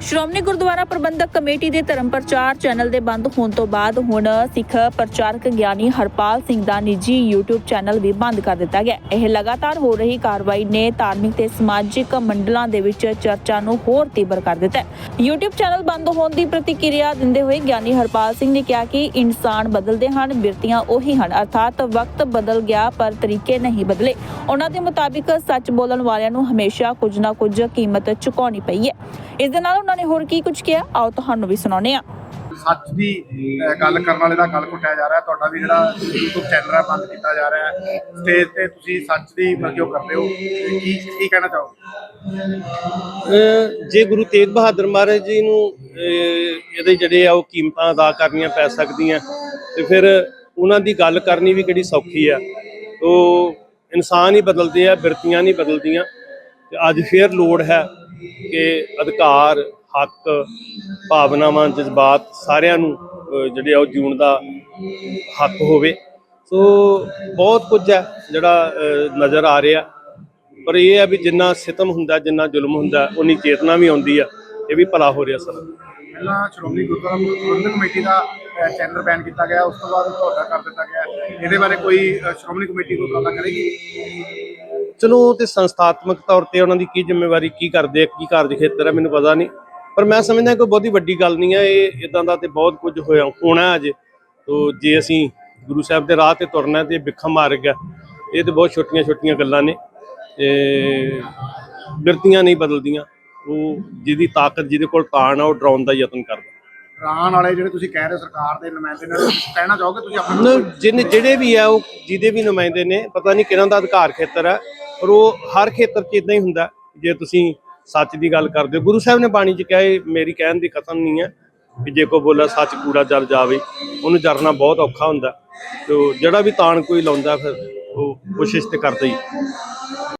Shiromani Gurdwara Prabandhak committee ਦੇ ਧਰਮ ਪ੍ਰਚਾਰ ਚੈਨਲ ਦੇ ਬੰਦ ਹੋਣ ਤੋਂ ਬਾਅਦ ਹੁਣ ਸਿੱਖ ਪ੍ਰਚਾਰਕ ਗਿਆਨੀ ਹਰਪਾਲ ਸਿੰਘ ਦਾ ਨਿੱਜੀ YouTube ਚੈਨਲ ਵੀ ਬੰਦ ਕਰ ਦਿੱਤਾ ਗਿਆ ਇਹ ਲਗਾਤਾਰ ਹੋ ਰਹੀ ਕਾਰਵਾਈ ਨੇ ਧਾਰਮਿਕ ਤੇ ਸਮਾਜਿਕ ਮੰਡਲਾਂ ਦੇ ਵਿੱਚ ਚਰਚਾ ਨੂੰ ਹੋਰ ਤੀਬਰ ਕਰ ਦਿੱਤਾ ਹੈ। YouTube ਚੈਨਲ ਬੰਦ ਹੋਣ ਦੀ ਪ੍ਰਤੀਕਿਰਿਆ ਦਿੰਦੇ ਹੋਏ ਗਿਆਨੀ ਹਰਪਾਲ ਸਿੰਘ ਨੇ ਕਿਹਾ ਕਿ ਇਨਸਾਨ ਬਦਲਦੇ ਹਨ, ਬਿਰਤੀਆਂ ਉਹੀ ਹਨ, ਅਰਥਾਤ ਵਕਤ ਬਦਲ ਗਿਆ ਪਰ ਤਰੀਕੇ ਨਹੀਂ ਬਦਲੇ। ਉਹਨਾਂ ਦੇ ਮੁਤਾਬਿਕ ਸੱਚ ਬੋਲਣ ਵਾਲਿਆਂ ਨੂੰ ਹਮੇਸ਼ਾ ਕੁਝ ਨਾ ਕੁਝ ਕੀਮਤ ਚੁਕਾਉਣੀ ਪਈ ਹੈ। ਇਸ ਦੇ ਨਾਲ ਉਹਨਾਂ ਨੇ ਹੋਰ ਕੀ ਕੁਝ ਕਿਹਾ? ਆਓ ਤੁਹਾਨੂੰ ਵੀ ਸੁਣਾਉਂਦੇ ਹਾਂ। ਸੱਚ ਦੀ ਗੱਲ ਕਰਨ ਵਾਲੇ ਦਾ ਗੱਲ ਘੁੱਟਿਆ ਜਾ ਰਿਹਾ ਤੁਹਾਡਾ ਵੀ ਜਿਹੜਾ YouTube ਚੈਨਲ ਹੈ ਬੰਦ ਕੀਤਾ ਜਾ ਰਿਹਾ ਹੈ। ਸਟੇਜ ਤੇ ਤੁਸੀਂ ਸੱਚ ਦੀ ਮਰਜ਼ੀ ਉਹ ਕਰਦੇ ਹੋ। ਕੀ ਕੀ ਕਹਿਣਾ ਚਾਹੋਗੇ? ਜੇ ਗੁਰੂ ਤੇਗ ਬਹਾਦਰ ਮਹਾਰਾਜ ਜੀ ਨੂੰ ਇਹਦੇ ਜਿਹੜੇ ਆ ਉਹ ਕੀਮਤਾਂ ਅਦਾ ਕਰਨੀਆਂ ਪੈ ਸਕਦੀਆਂ ਤੇ ਫਿਰ ਉਹਨਾਂ ਦੀ ਗੱਲ ਕਰਨੀ ਵੀ ਕਿਹੜੀ ਸੌਖੀ ਆ। ਉਹ ਇਨਸਾਨ ਹੀ ਬਦਲਦੇ ਆ ਬਿਰਤੀਆਂ ਨਹੀਂ ਬਦਲਦੀਆਂ ਤੇ ਅੱਜ ਫੇਰ ਲੋੜ ਹੈ ਕਿ ਅਧਿਕਾਰ ਹੱਕ ਭਾਵਨਾਵਾਂ ਜਜ਼ਬਾਤ ਸਾਰਿਆਂ ਨੂੰ ਜਿਹੜੇ ਆ ਉਹ ਜੀਉਣ ਦਾ ਹੱਕ ਹੋਵੇ। ਸੋ ਬਹੁਤ ਕੁਝ ਹੈ ਜਿਹੜਾ ਨਜ਼ਰ ਆ ਰਿਹਾ। ਪਰ ਇਹ ਹੈ ਵੀ ਜਿੰਨਾ ਸਿਤਮ ਹੁੰਦਾ ਜਿੰਨਾ ਜ਼ੁਲਮ ਹੁੰਦਾ ਉਨੀ ਚੇਤਨਾ ਵੀ ਆਉਂਦੀ ਆ। ਇਹ ਵੀ ਭਲਾ ਹੋ ਰਿਹਾ ਸਰ ਪਹਿਲਾਂ ਸ਼੍ਰੋਮਣੀ ਗੁਰਦੁਆਰਾ ਪ੍ਰਬੰਧਕ ਕਮੇਟੀ ਦਾ ਚੈਨਲ ਬੈਨ ਕੀਤਾ ਗਿਆ। ਉਸ ਤੋਂ ਬਾਅਦ ਤੁਹਾਡਾ ਕਰ ਦਿੱਤਾ ਗਿਆ। ਇਹਦੇ ਬਾਰੇ ਕੋਈ ਸ਼੍ਰੋਮਣੀ ਕਮੇਟੀ ਕੋਈ ਪਤਾ ਕਰੇਗੀ? ਚਲੋ ਤੇ ਸੰਸਥਾਤਮਕ ਤੌਰ ਤੇ ਉਹਨਾਂ ਦੀ ਕੀ ਜ਼ਿੰਮੇਵਾਰੀ ਕੀ ਕਰਦੇ ਆ ਕੀ ਕਾਰਜ ਖੇਤਰ ਹੈ ਮੈਨੂੰ ਪਤਾ ਨਹੀਂ। ਪਰ ਮੈਂ ਸਮਝਦਾ ਕੋਈ ਬਹੁਤੀ ਵੱਡੀ ਗੱਲ ਨਹੀਂ ਹੈ ਇਹ ਇਦਾਂ ਦਾ ਤੇ ਬਹੁਤ ਕੁਝ ਹੋਇਆ ਹੋਣਾ ਅਜੇ। ਤੋ ਜੇ ਅਸੀਂ ਗੁਰੂ ਸਾਹਿਬ ਦੇ ਰਾਹ ਤੇ ਤੁਰਨਾ ਤੇ ਵਿਖਾ ਮਾਰਗ ਹੈ ਇਹ ਤੇ ਬਹੁਤ ਛੋਟੀਆਂ ਛੋਟੀਆਂ ਗੱਲਾਂ ਨੇ ਤੇ ਬਿਰਤੀਆਂ ਨਹੀਂ ਬਦਲਦੀਆਂ ਉਹ ਜਿਹਦੀ ਤਾਕਤ ਜਿਹਦੇ ਕੋਲ ਤਾਣ ਆ ਉਹ ਡਰਾਉਣ ਦਾ ਯਤਨ ਕਰਦਾ। ਰਾਣ ਵਾਲੇ ਜਿਹੜੇ ਤੁਸੀਂ ਕਹਿ ਰਹੇ ਸਰਕਾਰ ਦੇ ਨੁਮਾਇੰਦੇ ਨੇ ਕਹਿਣਾ ਚਾਹੋਗੇ ਤੁਸੀਂ ਆਪਣੇ ਜਿਨ ਜਿਹੜੇ ਵੀ ਆ ਉਹ ਜਿਹਦੇ ਵੀ ਨੁਮਾਇੰਦੇ ਨੇ ਪਤਾ ਨਹੀਂ ਕਿਹਨਾਂ ਦਾ ਅਧਿਕਾਰ ਖੇਤਰ ਹੈ ਪਰ ਉਹ ਹਰ ਖੇਤਰ 'ਚ ਇਦਾਂ ਹੀ ਹੁੰਦਾ ਜੇ ਤੁਸੀਂ ਸੱਚ ਦੀ ਗੱਲ ਕਰਦੇ ਗੁਰੂ ਸਾਹਿਬ ਨੇ ਬਾਣੀ 'ਚ ਕਿਹਾ, ਇਹ ਮੇਰੀ ਕਹਿਣ ਦੀ ਕਥਨ ਨਹੀਂ ਹੈ ਕਿ ਜੇ ਕੋ ਬੋਲਾ ਸੱਚ ਕੂੜਾ ਜਲ ਜਾਵੇ, ਉਹਨੂੰ ਜਰਨਾ ਬਹੁਤ ਔਖਾ ਹੁੰਦਾ। ਤੇ ਉਹ ਜਿਹੜਾ ਵੀ ਤਾਣ ਕੋਈ ਲਾਉਂਦਾ ਫਿਰ ਉਹ ਕੋਸ਼ਿਸ਼ ਤੇ ਕਰਦਾ ਹੀ।